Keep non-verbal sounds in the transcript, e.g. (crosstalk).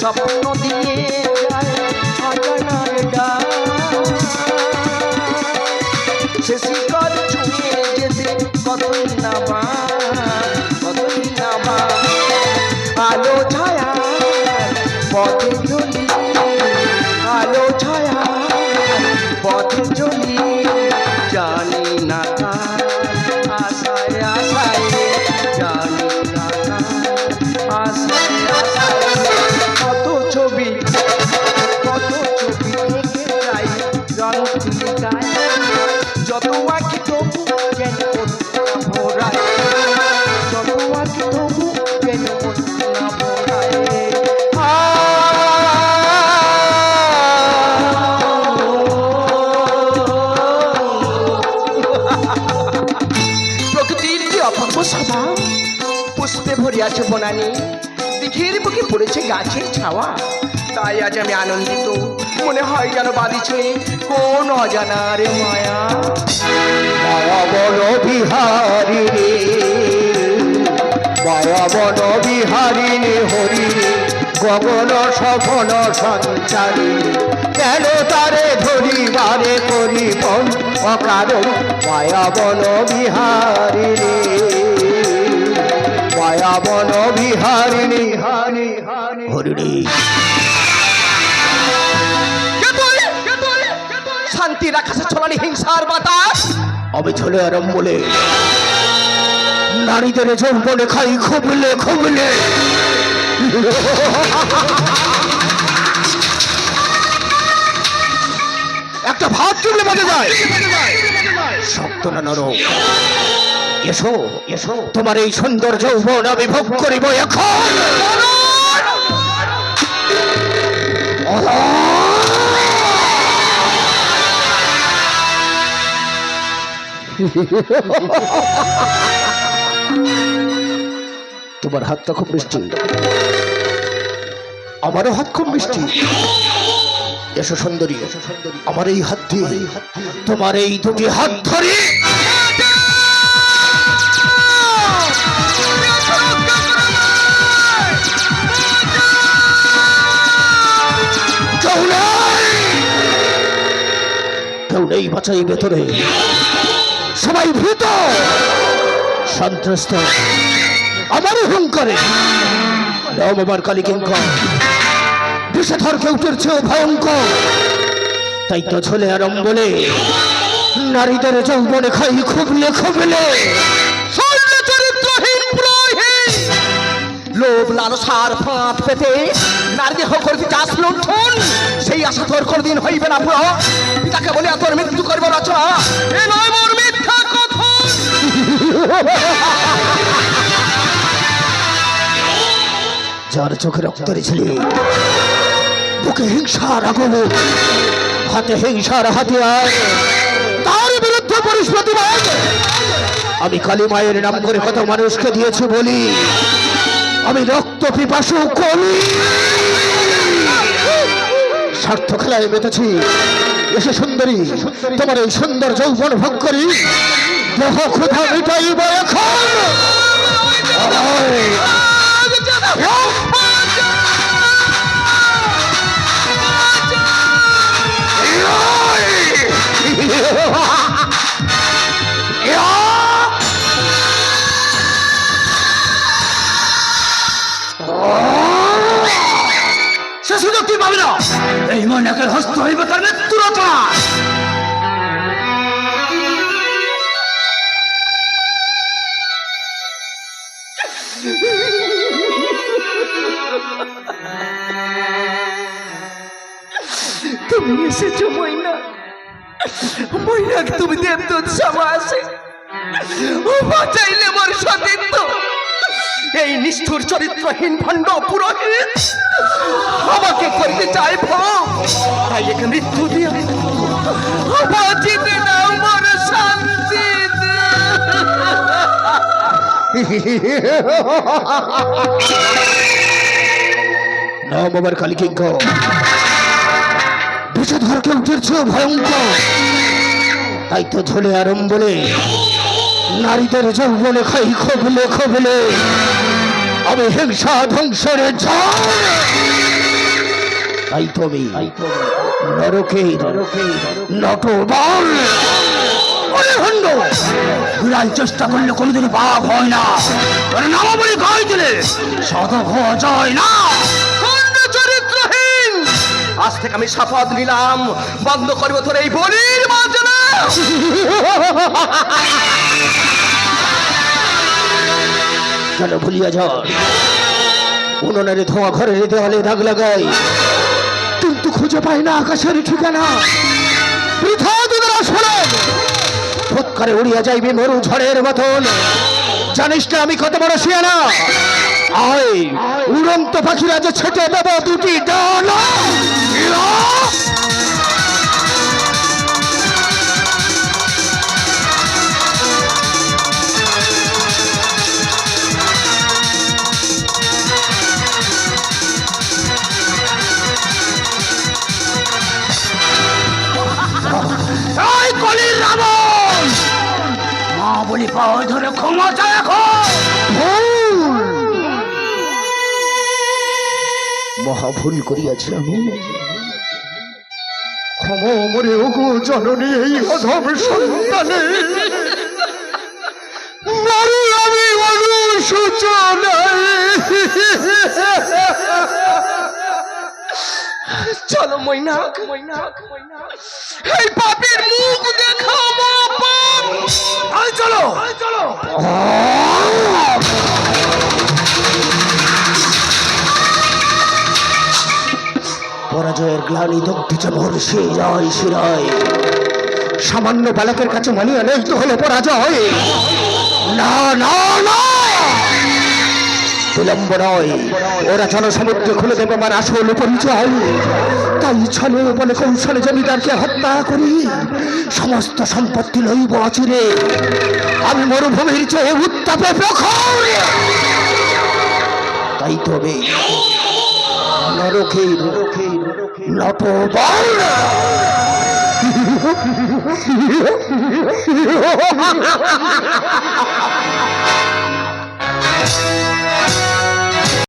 স্বপ্ন দিয়ে যায় অজানার ডাক। সে শিকড় ছুঁয়ে যেতে কতই না পুষ্পে ভরে আছে বনানি। দিঘির বুকে পড়েছে গাছের ছাওয়া। তাই আজ আমি আনন্দিত। মনে হয় যেন বাঁধিছে কোন অজানার মায়া। মায়া বন বিহারী মায়া বন বিহারিণী হরি। গগন সফল সঞ্চারী। কেন তারে ধরিবারে করি মন অকারণ? মায়া বন বিহারী মায়া বন বিহারিণী হানি হানি। হরিণী। শান্তির আকাশে ছড়ানি হিংসার বাতাস। আমি চলে আরম বলে নারীদের যৌবনে খাই খুবলে খুবলে একটা ভাত চুগলে বাজে যায়। শক্ত না নরম। এসো এসো। তোমার এই সুন্দর যৌবন আমি ভোগ করিব এখন। তোমার হাতটা খুব মিষ্টি। আমারও হাত খুব মিষ্টি। এসো সুন্দরী এসো সুন্দরী আমার এই হাত দিয়ে তোমার এই দুটি হাত ধরে কেউ নেই বাঁচাই ভেতরে। সবাই ভীত। সন্ত্রস্ত। আমার হুঙ্কারে। আমার কালী কিঙ্কর বিষধর কেউটের চেয়েও ভয়ঙ্কর। তাই তো ঝোলে আরম বলে নারীদের যৌবনে খাই খুবলে খুবলে চরিত্রহীন লোভ লালসার ফাঁদ পেতে নারী দেহ করতে চাষ লুণ্ঠন সেই আশা তোর কোনদিন হইবে না পুরো পিতাকে বলে তোর মৃত্যু করব রচনা। এ নয় মোর মিথ্যা কথন যার চোখে রক্তের ছেলে বুকে হিংসার আগুন হাতে হিংসার হাতিয়ার তার বিরুদ্ধে প্রতিবাদ। আমি কালী মায়ের নাম করে কত মানুষকে দিয়েছি বলি। আমি রক্ত পিপাসু করি স্বার্থ খেলায় মেতেছি। এসে সুন্দরী, তোমার এই সুন্দর যৌবন ভোগ করি। দেহ ক্ষুধা মিটাইব এখন। এই হস্ত হইবে তার মৃত্যুরতা তুমি এসেছ ময়না ময়নাকে তুমি দেবদূত সমাসে ও বাঁচাইলে মোর সতীত্ব এই নিষ্ঠুর চরিত্রহীন ভণ্ড পুরোহিত আমাকে করতে চাই ভোগ তাই একে মৃত্যু দিয়ে শান্তি নাম ভয়ঙ্কর। তাই তো ঝোলে আরম্ভ বলে নারীদের যৌবনে খাই খবলে খবলে। আমি হিংসা ধ্বংসের তাই তো আমি নরকে নটবল। বিড়াল চেষ্টা করলে কোনোদিন বাঘ হয় না। নামাবলি গাই দিলে সাধক হওয়া যায় না। চরিত্রহীন। আজ থেকে আমি শপথ নিলাম বন্ধ করব তোর এই বলির বাজনা যেন ভুলিয়া যায় উনুনের ধোঁয়া ঘরের দেওয়ালে দাগ লাগাই। কিন্তু খুঁজে পাই না আকাশের ঠিকানা। বৃথা দুদের আসলে ফুৎকারে উড়িয়া যাইবে মরু ঝড়ের মতন। জানিস না আমি কত বড় শিয়ানা আয়, উড়ন্ত পাখিরা যে ছেটে দেব দুটি ডানা। পাওয়া ধরে ক্ষমা চায় মহা ভুল। করিয়াছি আমি। ক্ষমা মরে ওগো জননী, এই অধম সন্তানে। মরু আমি চলো মইনা মইনা এই পাপের মুখ দেখাবো চলো। পরাজয়ের গ্লানি মোর শিরায় শিরায় সামান্য বালকের কাছে মানিয়ে নেই তো হলো পরাজয়। না না না বিলম্ব নয়। ওরা জনসমুদ্রে খুলে দেবে, আমার আসল পরিচয়। তাই ছলে বলে কৌশলে জমিদারকে হত্যা করি। সমস্ত সম্পত্তি লইব অচিরে। আমি মরুভূমির চেয়ে উত্তাপে প্রখর। তাই তবে নরকের (laughs) নটবল